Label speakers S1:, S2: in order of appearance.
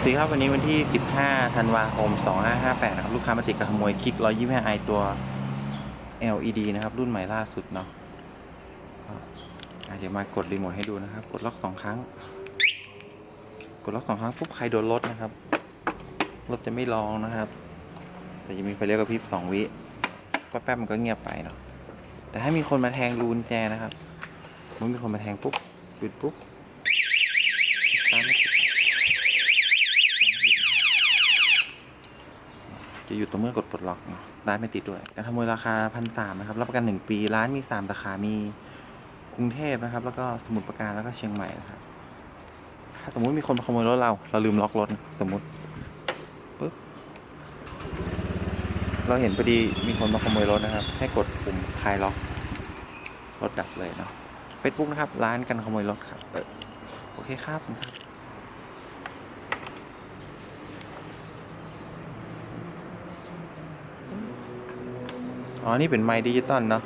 S1: สวัสดีครับวันนี้วันที่ 15 ธันวาคม 2558 นะครับ ลูกค้ามาติดกับขโมยคลิก 125i ตัว LED นะครับ รุ่นใหม่ล่าสุดเนาะเดี๋ยวมากดรีโมทให้ดูนะครับ กดล็อกสองครั้ง กดล็อกสองครั้งปุ๊บใครโดนรถนะครับ รถจะไม่ร้องนะครับ แต่จะมีไฟเลี้ยวกระพริบสองวิแป๊บๆมันก็เงียบไปเนาะแต่ถ้ามีคนมาแทงรูกุญแจนะครับเมื่อมีคนมาแทงปุ๊บหยุดปุ๊บสตาร์ทไม่ติด จะอยู่ตรงเมื่อกดปลดล็อกเนาะได้ไม่ติดด้วย การขโมยราคาพันสามนะครับ รับประกันหนึ่งปี ร้านมีสามสาขา มีกรุงเทพนะครับ แล้วก็สมุทรปราการ แล้วก็เชียงใหม่นะครับ ถ้าสมมุติมีคนมาขโมยรถเรา เราลืมล็อกรถ สมมติปุ๊บ เราเห็นพอดีมีคนมาขโมยรถนะครับ ให้กดปุ่มคลายล็อก รถดับเลยเนาะเฟซบุ๊กนะครับ ร้านกันขโมยรถครับเออโอเคครับ อ๋อ นี่เป็นไมค์ดิจิตอลเนาะ